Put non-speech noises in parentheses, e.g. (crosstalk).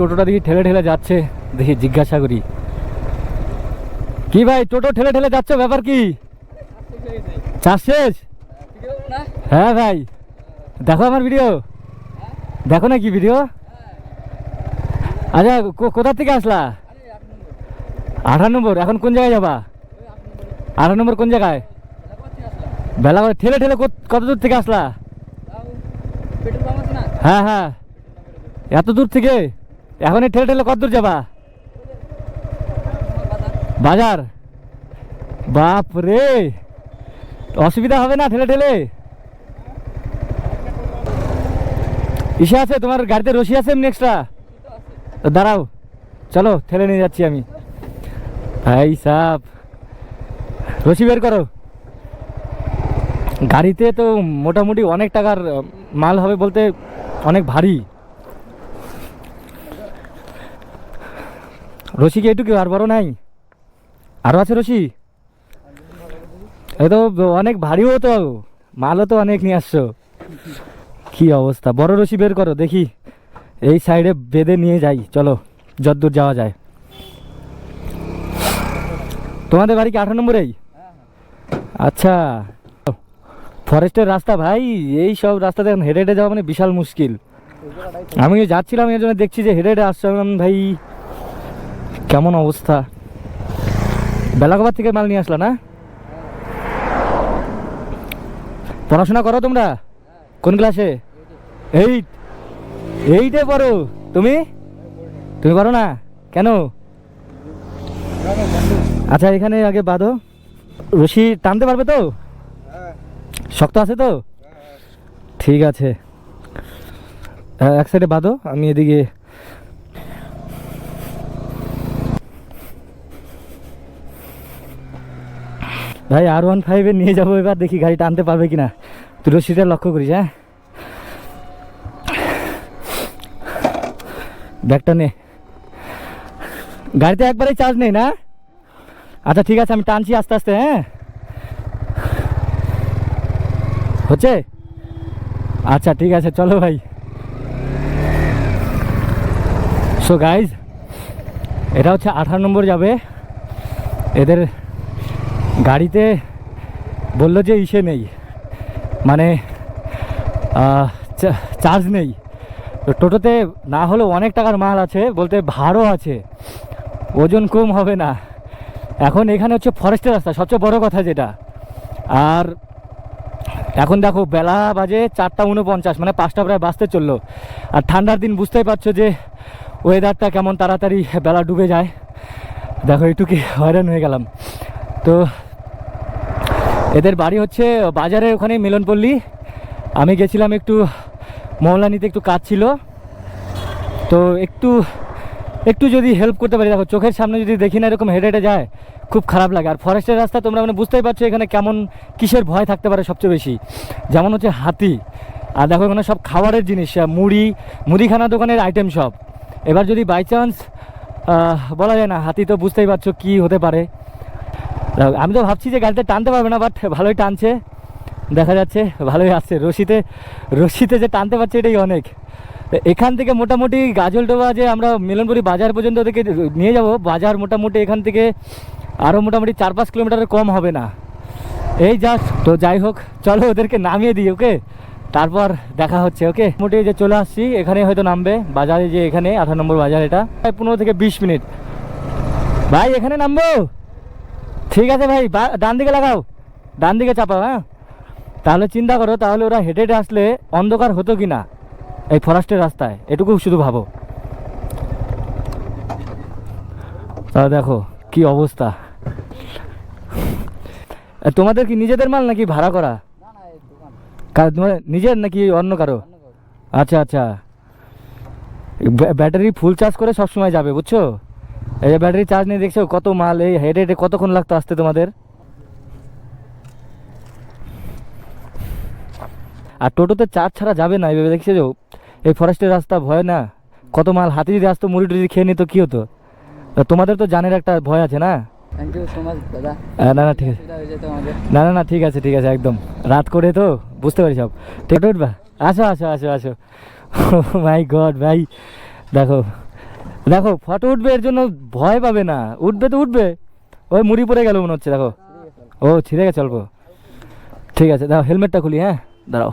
টোটোটা দেখি ঠেলে ঠেলে যাচ্ছে দেখি জিজ্ঞাসা করি। কি ভাই টোটো ঠেলে ঠেলে যাচ্ছে ব্যাপার কি? চাষ শেষ? হ্যাঁ ভাই। দেখো আমার ভিডিও দেখো না কি ভিডিও আচ্ছা কো- কোথা থেকে আসলা? আঠারো নম্বর এখন কোন জায়গায় যাবা? আঠারো নম্বর কোন জায়গায়? বেলা করে ঠেলে ঠেলে কত- কত দূর থেকে আসলা? হ্যাঁ হ্যাঁ। এত দূর থেকে? এখন ঠেলে ঠেলে কত দূর যাবা? বাজার? বাপ রে অসুবিধা হবে না ঠেলে ঠেলে? ইসে আছে, তোমার গাড়িতে রশি আছে এমনি এক্সট্রা দাঁড়াও, চলো ঠেলে নিয়ে যাচ্ছি আমি। ভাই সাপ, রশি বের করো। গাড়িতে তো মোটামুটি অনেক টাকার মাল হবে বলতে অনেক ভারী। রশি কি এটুকু আর বড় নাই? আরও আছে রশি এ তো অনেক ভারীও তো। মালও তো অনেক নিয়ে আসছো। কি অবস্থা? বড় রশি বের করো, দেখি। এই সাইডে বেঁধে নিয়ে যাই, চলো। যতদূর যাওয়া যায়। তোমাদের বাড়ি কি আঠারো নম্বরেই? আচ্ছা। ফরেস্টের রাস্তা ভাই, এই সব রাস্তা এখন হেঁটে হেঁটে যাওয়া মানে বিশাল মুশকিল। আমি যাচ্ছিলাম এর জন্য দেখছি যে হেঁটে হেঁটে আসছিলাম ভাই। কেমন অবস্থা? বেলাগোবার থেকে মাল নিয়ে আসলা না? পড়াশোনা করো তোমরা? কোন ক্লাসে? এইট এইটে পড়ো। তুমি? তুমি পারো না? কেন? আচ্ছা এখানে আগে বাঁধো। রশি টানতে পারবে তো? শক্ত আছে তো? ঠিক আছে। এক সাইডে বাঁধো, আমি এদিকে ভাই আর ওয়ান ফাইভে নিয়ে যাব এবার, দেখি গাড়ি টানতে পারবে কিনা। তুই রশিটা লক্ষ্য করিস হ্যাঁ? ব্যাগটা নে। গাড়িতে একবারেই চার্জ নেই, না? আচ্ছা ঠিক আছে, আমি টানছি আস্তে আস্তে হ্যাঁ? হচ্ছে? আচ্ছা ঠিক আছে, চলো ভাই। সো গাইজ এটা হচ্ছে আঠারো নম্বর যাবে। এদের গাড়িতে বলল যে ইসে নেই। মানে চার্জ নেই। তো টোটোতে না হলেও অনেক টাকার মাল আছে, বলতে ভাড়ও আছে। ওজন কম হবে না। এখন এখানে হচ্ছে ফরেস্টের রাস্তা, সবচেয়ে বড় কথা যেটা। আর এখন দেখো, বেলা বাজে চারটা উনপঞ্চাশ মানে পাঁচটা প্রায় বাঁচতে চলল। আর ঠান্ডার দিন বুঝতেই পারছ যে ওয়েদারটা কেমন তাড়াতাড়ি বেলা ডুবে যায়। দেখো, একটু হয়রান হয়ে গেলাম। তো এদের বাড়ি হচ্ছে বাজারের ওখানে মিলনপল্লী। আমি গেছিলাম একটু মহলা নিতে, একটু কাজ ছিল। তো একটু একটু যদি হেল্প করতে পারি, দেখো চোখের সামনে যদি দেখি না এরকম হেঁটে হেঁটে যায়, খুব খারাপ লাগে। আর ফরেস্টের রাস্তা তোমরা মানে বুঝতেই পারছ এখানে কেমন কিসের ভয় থাকতে পারে সবচেয়ে বেশি। যেমন হচ্ছে হাতি। আর দেখো এখানে সব খাবারের জিনিস মুড়ি, মুদিখানা দোকানের আইটেম সব। এবার যদি বাই চান্স বলা যায় না, হাতি তো বুঝতেই পারছ কি হতে পারে। আমি তো ভাবছি যে গাড়িতে টানতে পারবে না বাট ভালোই টানছে। দেখা যাচ্ছে, ভালোই আসছে। রশিতে রশিতে যে টানতে পারছে এটাই অনেক। এখান থেকে মোটামুটি গাজলডোবা যে আমরা মিলনপুরি বাজার পর্যন্ত ওদেরকে নিয়ে যাব, বাজার মোটামুটি এখান থেকে আরও মোটামুটি চার পাঁচ কিলোমিটারের কম হবে না। এই জাস্ট তো যাই হোক, চলো ওদেরকে নামিয়ে দিই, ওকে? তারপর দেখা হচ্ছে, ওকে? মোটামুটি যে চলে আসছি এখানে হয়তো নামবে। বাজারে যে এখানে, আঠারো নম্বর বাজার এটা পনেরো থেকে বিশ মিনিট। ভাই, এখানে নামবো? ঠিক আছে ভাই ডান দিকে লাগাও। ডান দিকে চাপাও হ্যাঁ? তাহলে চিন্তা করো, তাহলে ওরা হেঁটে হেঁটে আসলে অন্ধকার হতো কি না এই ফরেস্টের রাস্তায়, এটুকু শুধু ভাবো। তাহলে দেখো, কি অবস্থা। তোমাদের কি নিজেদের মাল নাকি ভাড়া করা? তোমার নিজের নাকি অন্য কারও? আচ্ছা আচ্ছা। ব্য- ব্যাটারি ফুল চার্জ করে সব সময় যাবে, বুঝছ? এই যে ব্যাটারি চার্জ নিয়ে দেখছ কত মাল এই হেঁটে হেঁটে কতক্ষণ লাগতো আসতে তোমাদের? আর টোটোতে চার্জ ছাড়া যাবে না এইভাবে দেখছ যে এই ফরেস্টের রাস্তা ভয় না? কত মাল হাতি যদি আসতো মুড়ি টুড়ি খেয়ে নিত কি হতো? তোমাদের তো জানের একটা ভয় আছে না? থ্যাংক ইউ সো মাচ দাদা। না না ঠিক আছে। না না না ঠিক আছে ঠিক আছে একদম। রাত করে তো বুঝতে পারি সব। ঠিক উঠবা। আসো আসো আসো আসো। (laughs) মাই গড ভাই। দেখো দেখো, ফটো উঠবে এর জন্য ভয় পাবে না। উঠবে তো উঠবে। ওই মুড়ি পড়ে গেল মনে হচ্ছে, দেখো। ও, ছিঁড়ে গেছে অল্প। ঠিক আছে, দাও, হেলমেটটা খুলি হ্যাঁ? দাঁড়াও।